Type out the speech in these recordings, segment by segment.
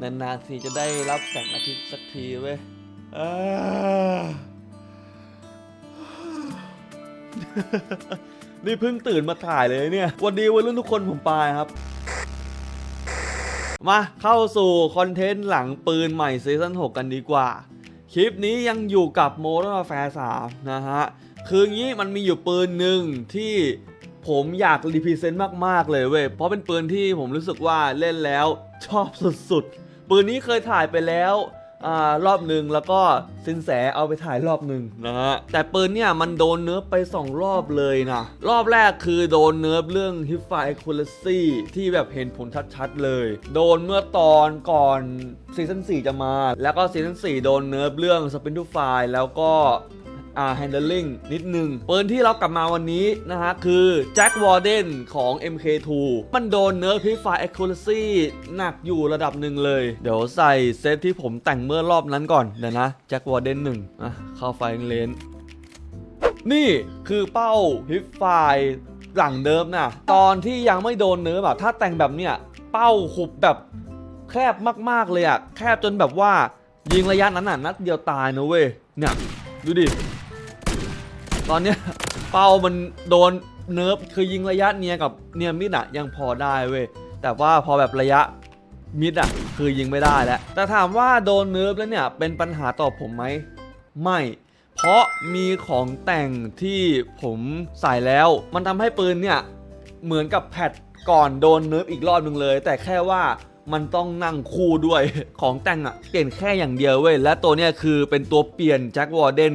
นานๆทีจะได้รับแสงอาทิตย์สักทีเว้ยนี่เพิ่งตื่นมาถ่ายเลยเนี่ยวันดีวัยรุ่นทุกคนผมปายครับ มาเข้าสู่คอนเทนต์หลังปืนใหม่ซีซั่น6 กันดีกว่า คลิปนี้ยังอยู่กับโมโ r แฟร์3นะฮะ คืองี้มันมีอยู่ปืนหนึ่งที่ ผมอยากรีพรีเซนต์มาก ๆ เลยเว้ย เพราะเป็นปืนที่ผมรู้สึกว่าเล่นแล้วชอบสุด ๆ ปืนนี้เคยถ่ายไปแล้วอรอบหนึ่งแล้วก็สินแสเอาไปถ่ายรอบหนึ่งนะฮะแต่ปืนเนี่ยมันโดนเนื้อไป 2 รอบเลยนะรอบแรกคือโดนเนื้อเรื่อง Hip Fire Accuracy ที่แบบเห็นผลชัดๆเลย โดนเมื่อตอนก่อนซีซั่น4จะมา แล้วก็ซีซั่น4โดนเนื้อเรื่อง Spin to Fire แล้วก็ อ่า handling นิดนึงปืนที่เรากลับมาวันนี้นะฮะ คือ Jack Warden ของ MK2 มันโดนเนื้อ Purify Accuracy หนักอยู่ระดับหนึ่งเลย เดี๋ยวใส่เซตที่ผมแต่งเมื่อรอบนั้นก่อน เดี๋ยวนะ Jack Warden 1อะเข้าไฟเลนนี่คือเป้า Purify หลังเดิมนะตอนที่ยังไม่โดนเนื้อแบบ ถ้าแต่งแบบเนี้ยเป้าหุบแบบแคบมากๆเลยอะแคบจนแบบว่ายิงระยะนั้นน่ะนัดเดียวตายนะเว้ยเนี่ยดูดิ ตอนเนี้ยเป้ามันโดนเนิร์ฟคือยิงระยะเนียกับเนียมิดอะยังพอได้เว้ยแต่ว่าพอแบบระยะมิดอะคือยิงไม่ได้แล้วแต่ถามว่าโดนเนิร์ฟแล้วเนี่ยเป็นปัญหาต่อผมไหมไม่ เพราะมีของแต่งที่ผมใส่แล้ว มันทำให้ปืนเนี่ยเหมือนกับแพทก่อนโดนเนิร์ฟอีกรอบหนึ่งเลย แต่แค่ว่ามันต้องนั่งคู่ด้วยของแต่งอะเปลี่ยนแค่อย่างเดียวเว้ยและตัวเนี้ยคือเป็นตัวเปลี่ยนแจ็ควอร์เดน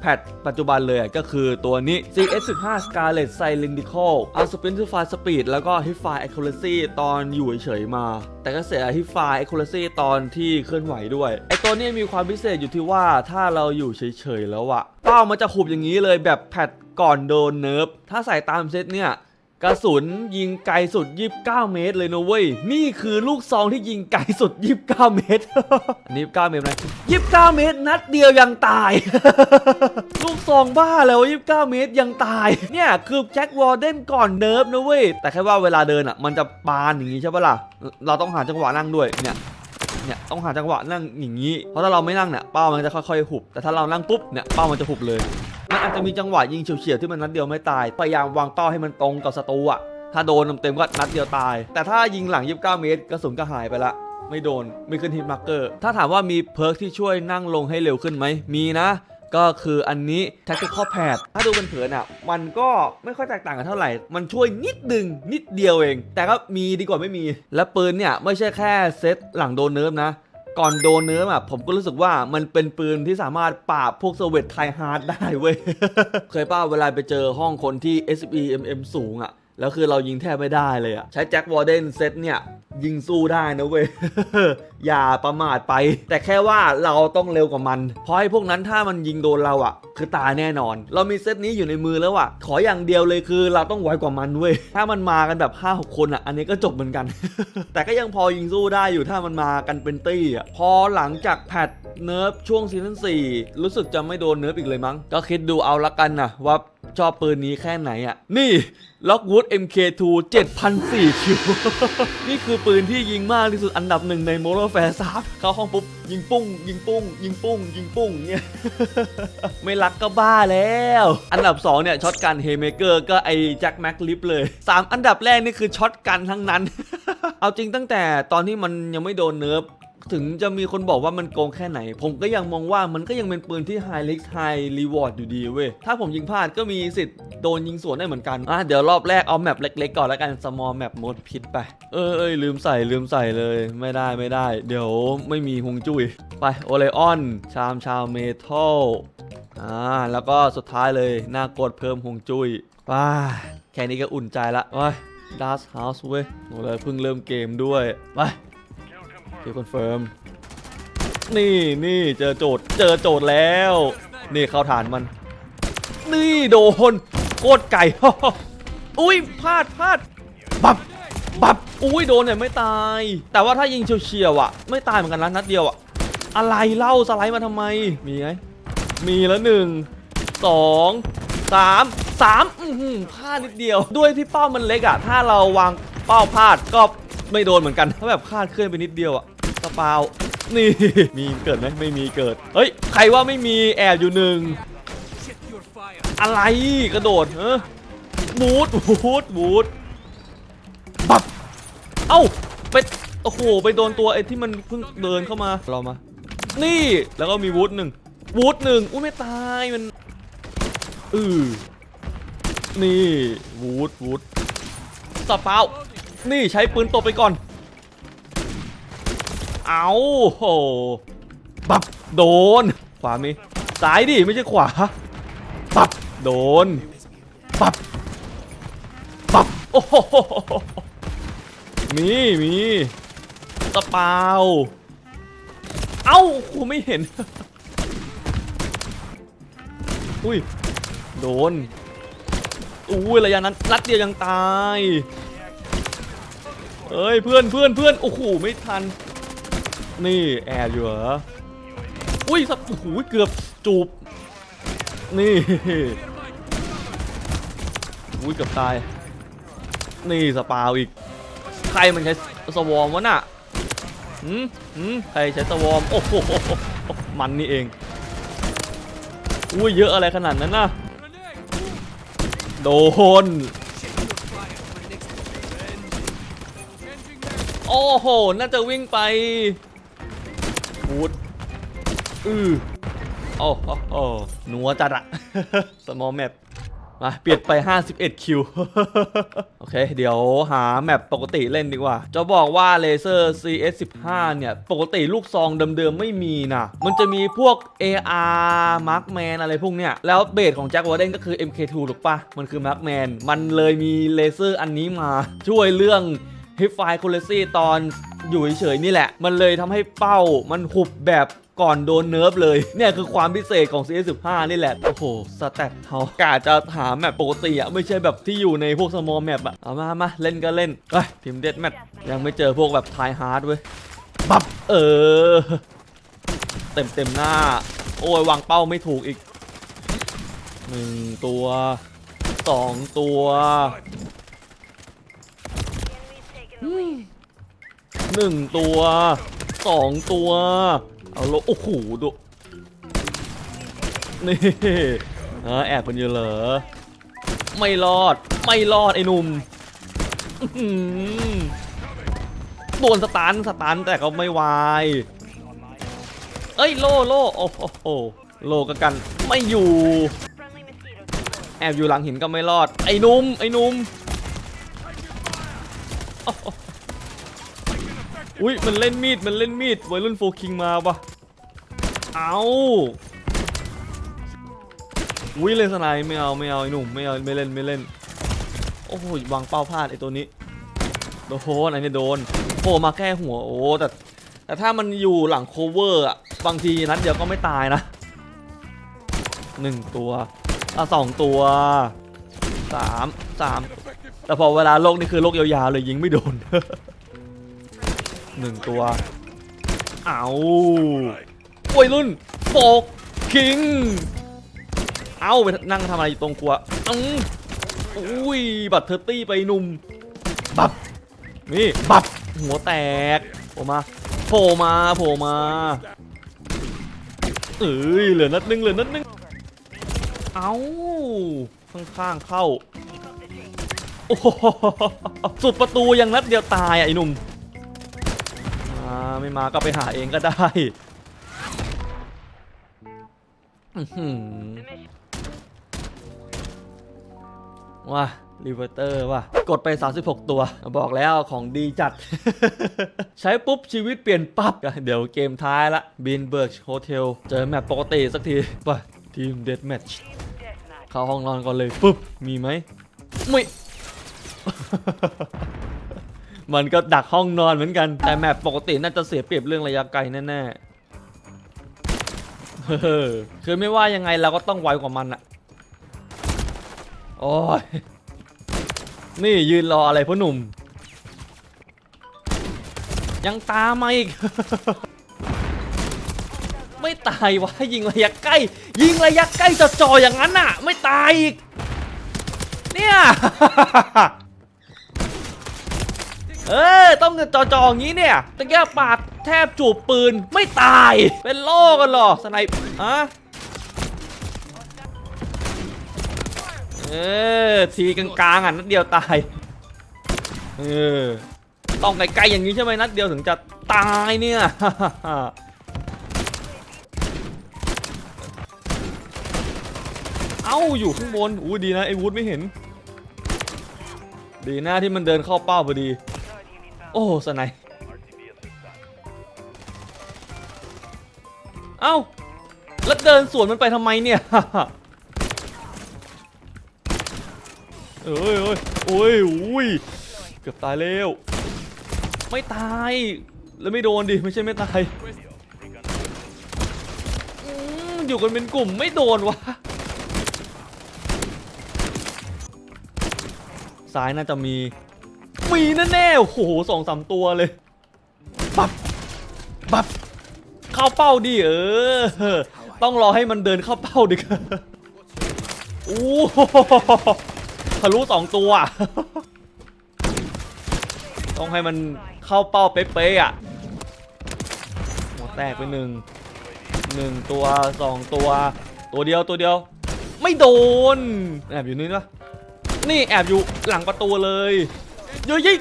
แพดปัจจุบันเลยก็คือตัวนี้ CS15 Scarlet Cylindrical เอา Sprint to Fire Speed แล้วก็ Hi-Fi Accuracy ตอนอยู่เฉยๆมา แต่ก็เสีย Hi-Fi Accuracy ตอนที่เคลื่อนไหวด้วยไอตัวนี้มีความพิเศษอยู่ที่ว่าถ้าเราอยู่เฉยๆแล้วอะเป้ามันจะขุบอย่างนี้เลยแบบแพดก่อนโดนเนิร์ฟถ้าใส่ตามเซตเนี่ย กระสุนยิงไกลสุด 29 เมตรเลยนะเว้ย นี่คือลูกซองที่ยิงไกลสุด 29 เมตรอันนี้29เมตรนะ29 เมตร นัดเดียวยังตาย ลูกซองบ้าแล้ว29 เมตรยังตาย เนี่ยคือแจ็ควอร์เดนก่อนเนิร์ฟนะเว้ย แต่แค่ว่าเวลาเดินอะ มันจะปานอย่างงี้ใช่ปะล่ะ เราต้องหาจังหวะนั่งด้วย เนี่ยเนี่ยต้องหาจังหวะนั่งอย่างนี้ เพราะถ้าเราไม่นั่งเนี่ยเป้ามันจะค่อยๆหุบ แต่ถ้าเรานั่งปุ๊บเนี่ยเป้ามันจะหุบเลย มันอาจจะมีจังหวะยิงเฉียวๆที่มันนัดเดียวไม่ตาย พยายามวางเป้าให้มันตรงกับศัตรูอะถ้าโดนเต็มๆก็นัดเดียวตาย แต่ถ้ายิงหลัง 29 เมตรกระสุนก็หายไปละไม่โดนไม่ขึ้นฮิตมาร์เกอร์ ถ้าถามว่ามีเพิร์กที่ช่วยนั่งลงให้เร็วขึ้นไหม มีนะ ก็คืออันนี้ Tactical Pad ถ้าดูเป็นเผินอะ มันก็ไม่ค่อยแตกต่างกันเท่าไหร่ มันช่วยนิดดึง นิดเดียวเอง แต่ก็มีดีกว่าไม่มี และปืนเนี่ย ไม่ใช่แค่เซตหลังโดนเนิร์ฟนะ ก่อนโดนเนื้ออะผมก็รู้สึกว่ามันเป็นปืนที่สามารถปราบพวกเซเวตไทฮาร์ดได้เว้ย เคยป้าเวลาไปเจอห้องคนที่ SBMM สูงอะ แล้วคือเรายิงแทบไม่ได้เลยอะใช้แจ็ควอร์เดนเซตเนี่ย ยิงสู้ได้นะเว้ย อย่าประมาทไป แต่แค่ว่าเราต้องเร็วกว่ามัน เพราะไอ้พวกนั้นถ้ามันยิงโดนเราอะคือตายแน่นอน เรามีเซตนี้อยู่ในมือแล้วอะขออย่างเดียวเลยคือเราต้องไวกว่ามันเว้ย ถ้ามันมากันแบบ5 6คนอะอันนี้ก็จบเหมือนกัน แต่ก็ยังพอยิงสู้ได้อยู่ถ้ามันมากันเป็นตี้อะพอหลังจากแพทเนิร์ฟช่วงซีซั่น4รู้สึกจะไม่โดนเนิร์ฟอีกเลยมั้ง ก็คิดดูเอาละกันนะว่า ชอบปืนนี้แค่ไหนอะ นี่ล็อกวูด MK2 7,004คิว นี่คือปืนที่ยิงมากที่สุดอันดับหนึ่งในโมโลแฟร์ซับเข้าห้องปุ๊บ ยิงปุ้ง ยิงปุ้ง ยิงปุ้ง ยิงปุ้งเนี่ย ไม่รักก็บ้าแล้ว อันดับ 2 เนี่ยช็อตกันเฮเมเกอร์ก็ไอแจ็คแม็กลิฟเลย 3 อันดับแรกนี่คือช็อตกันทั้งนั้น เอาจริงตั้งแต่ตอนที่มันยังไม่โดนเนิร์ฟ ถึงจะมีคนบอกว่ามันโกงแค่ไหน ผมก็ยังมองว่ามันก็ยังเป็นปืนที่ High Risk High Reward อยู่ดีเว้ย ถ้าผมยิงพลาดก็มีสิทธิ์โดนยิงสวนได้เหมือนกัน อะเดี๋ยวรอบแรกเอาแมปเล็กๆก่อนแล้วกัน small map มดพิษไป เออเอยลืมใส่ลืมใส่เลย ไม่ได้ไม่ได้ เดี๋ยวไม่มีฮวงจุ้ย ไปโอเลออน ชามชาวเมทัล อ่าแล้วก็สุดท้ายเลยหน้ากดเพิ่มฮวงจุ้ยไปแค่นี้ก็อุ่นใจละโอ้ยดัสเฮาส์เว้ยโอ้เลยเพิ่งเริ่มเกมด้วย ไป เดี๋ยวคอนเฟิร์มนี่นี่เจอโจทย์เจอโจทย์แล้ว นี่เข้าฐานมัน นี่โดนโคตรไก่อุ้ยพลาดพลาดบับบับอุ้ยโดนเนี่ยไม่ตาย แต่ว่าถ้ายิงเฉียวๆอะ ไม่ตายเหมือนกันนะนัดเดียวอะอะไรเล่าสไลด์มาทำไมมีไหมมีแล้วหนึ่งสองสามสามอื้อหือพลาดนิดเดียว ด้วยที่เป้ามันเล็กอะ ถ้าเราวางเป้าพลาดก็ ไม่โดนเหมือนกัน ถ้าแบบคาดเคลื่อนไปนิดเดียวอะสปาวนี่ มีเกิดไหมไม่มีเกิด เฮ้ย ใครว่าไม่มีแอบอยู่หนึ่ง อะไรกระโดดเออบูดบูดบูดปับเอ้าไปโอ้โห ไปโดนตัวไอ้ที่มันเพิ่งเดินเข้ามาเรามา นี่แล้วก็มีวูดหนึ่งวูดหนึ่งอุ้ยไม่ตายมันอือนี่วูดวูดสปาว นี่ใช้ปืนตบไปก่อน เอาโหปับโดน ขวามีซ้ายดิไม่ใช่ขวาปับโดนปับปับโอ้โหมีมีตะเปาเอ้ากูไม่เห็น อุ้ย โดน อุ้ยระยะนั้นนัดเดียวยังตาย เอ้ยเพื่อนเพื่อนเพื่อนโอ้โหไม่ทัน นี่แอบอยู่เหรออุ้ยสับโอ้โหเกือบจูบ นี่อุ้ยเกือบตาย นี่สปาวอีก ใครมันใช้สวอมวะน่ะหืมหืมใครใช้สวอมโอ้โหมันนี่เองอุ้ยเยอะอะไรขนาดนั้นน่ะโดน โอ้โห น่าจะวิ่งไปวูดอือโอ้โหโอ้หนัวจัดอะ small map มาเปลี่ยนไป 51 คิว โอเค เดี๋ยวหาแมปปกติเล่นดีกว่า จะบอกว่าเลเซอร์ CS15 เนี่ย ปกติลูกซองเดิมๆ ไม่มีนะ มันจะมีพวก AR Markman อะไรพวกเนี้ย แล้วเบสของแจ็ควอร์เดนก็คือ MK2 ถูกปะมันคือ Markman มันเลยมีเลเซอร์อันนี้มาช่วยเรื่อง ฮิปไฟคูลซี่ตอนอยู่เฉยๆนี่แหละ มันเลยทำให้เป้ามันหุบแบบก่อนโดนเนิร์ฟเลย เนี่ยคือความพิเศษของ CS15 นี่แหละ โอ้โห สแตทเขากาจะหามแมปปกติอะไม่ใช่แบบที่อยู่ในพวกสมอลแมปอะเอามามาเล่นก็เล่นเฮ้ยทีมเด็ดแมปยังไม่เจอพวกแบบทายฮาร์ดเว้ยบับเออ เต็มเต็มหน้า โอ้ยวางเป้าไม่ถูกอีกหนึ่งตัวสองตัว หนึ่งตัวสองตัว เอาโลโอ้โหดูนี่แอบคนอยู่เหรอ ไม่รอด ไม่รอดไอ้นุ่มโดนสตันสตันแต่ก็ไม่วาย เอ้ยโลโลโอ้โหโลกกันไม่อยู่ แอบอยู่หลังหินก็ไม่รอด ไอ้นุ่มไอ้นุ่มโอ้โอุ้ยมันเล่นมีดมันเล่นมีดวัยรุ่นโฟคิงมาปะเอาอุ้ยเล่นสไนไม่เอาไม่เอาไอ้หนุ่มไม่เอาไม่เล่นไม่เล่นโอ้โหวางเป้าพลาดไอ้ตัวนี้โดนไอ้นี่โดนโผล่มาแค่หัวโอ้แต่แต่ถ้ามันอยู่หลังโคเวอร์อะบางทีนัดเดียวก็ไม่ตายนะหนึ่งตัวอะสองตัวสามสามแต่พอเวลาโลกนี่คือโลกยาวๆเลยยิงไม่โดน หนึ่งตัว เอาวัยรุ่นโฟกคิง เอาไปนั่งทำอะไรอยู่ตรงครัวอืมอุ้ย บัตรเทอร์ตี้ไปหนุ่ม บับ นี่ บับ หัวแตกโผล่มาโผล่มาโผล่มาเอ้ยเหลือนัดหนึงเหลือนัดหนึงเอาข้างๆเข้า โอ้โหสุดประตูยังนัดเดียวตายอะไอ้หนุ่ม มาไม่มาก็ไปหาเองก็ได้ว้ารีเวอร์เตอร์ว่ะ กดไป 36 ตัว บอกแล้วของดีจัด ใช้ปุ๊บ ชีวิตเปลี่ยนปั๊บ เดี๋ยวเกมท้ายละบินเบิร์กโฮเทลเจอแมปปกติสักทีป่ะทีมเดดแมทช์เข้าห้องนอนก่อนเลย ปุ๊บ มีไหมไม่ มันก็ดักห้องนอนเหมือนกัน แต่แมปปกติน่าจะเสียเปรียบเรื่องระยะไกลแน่ๆเออคือไม่ว่ายังไงเราก็ต้องไวกว่ามันอะโอ้ย นี่ยืนรออะไรพ่อหนุ่ม ยังตามมาอีก ไม่ตายวะยิงระยะใกล้ ยิงระยะใกล้จ่ออย่างนั้นน่ะ ไม่ตายอีก เนี่ย เออต้องจอจออย่างนี้เนี่ยตะเกียบปาดแทบจูบปืนไม่ตาย เป็นโล่กันเหรอสไนป์ฮะเออทีกลางๆอะนัดเดียวตายเออต้องไกลๆอย่างนี้ใช่ไหมนัดเดียวถึงจะตายเนี่ยเอ้าอยู่ข้างบนอู้ดีนะไอ้วูดไม่เห็น ดีนะที่มันเดินเข้าเป้าพอดี โอ้สไนป์เอ้า แล้วเดินสวนมันไปทำไมเนี่ยเอ้ยเอ้ยโอ้ยอุ้ยเกือบตายแล้ว ไม่ตาย แล้วไม่โดนดิ ไม่ใช่ไม่ตายอยู่กันเป็นกลุ่มไม่โดนวะซ้ายน่าจะมี มีแน่ๆโอ้โหสองสามตัวเลย ปับ ปับ เข้าเป้าดิเออ ต้องรอให้มันเดินเข้าเป้าดิโอ้โหทะลุสองตัว ต้องให้มันเข้าเป้าเป๊ะๆอะหัวแตกไปหนึ่งหนึ่งตัวสองตัว ตัวเดียวตัวเดียว ไม่โดน แอบอยู่นี่ปะนี่แอบอยู่หลังประตูเลย เยอะยิง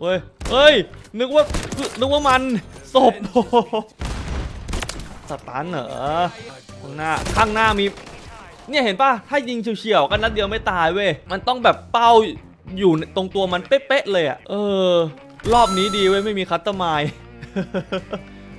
เฮ้ยเฮ้ย นึกว่า นึกว่ามันศพสตันเหรอ ข้างหน้า ข้างหน้ามี เนี่ยเห็นป่ะ ถ้ายิงเฉียวๆกันนัดเดียวไม่ตายเว้ย มันต้องแบบเป้าอยู่ตรงตัวมันเป๊ะๆเลยอะเออ รอบนี้ดีเว้ย ไม่มีคัตเตอร์ไมล์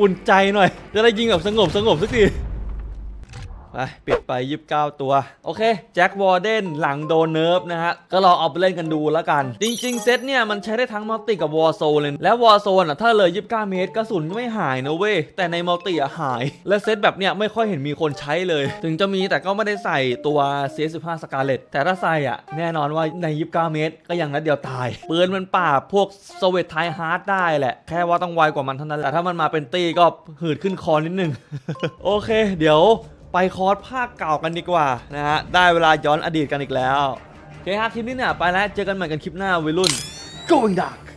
อุ่นใจหน่อย จะได้ยิงแบบสงบสงบสักที ไปปิดไป 29 ตัว โอเค แจ็ควอร์เดนหลังโดนเนิร์ฟนะฮะ ก็ลองเอาไปเล่นกันดูแล้วกัน จริง ๆ เซตเนี่ย มันใช้ได้ทั้งมัลติกับวอร์โซนเลย และวอร์โซนอะ ถ้าเลย 29 เมตรกระสุนก็ไม่หายนะเว้ย แต่ในมัลติอะหาย และเซตแบบเนี้ยไม่ค่อยเห็นมีคนใช้เลย ถึงจะมีแต่ก็ไม่ได้ใส่ตัว CS15 Scarlet แต่ถ้าใส่อะแน่นอนว่าใน 29 เมตร ก็ยังนัดเดียวตายปืนมันปราพวกโซเวตไทฮาร์ดได้แหละแค่ว่าต้องไวกว่ามันเท่านั้นแหละแต่ถ้ามันมาเป็นตี้ก็หืดขึ้นคอนิดนึงโอเค เดี๋ยว ไปคอร์สภาคเก่ากันดีกว่านะฮะ ได้เวลาย้อนอดีตกันอีกแล้ว โอเคครับคลิปนี้เนี่ยไปแล้ว เจอกันใหม่กันคลิปหน้าวัยรุ่น going dark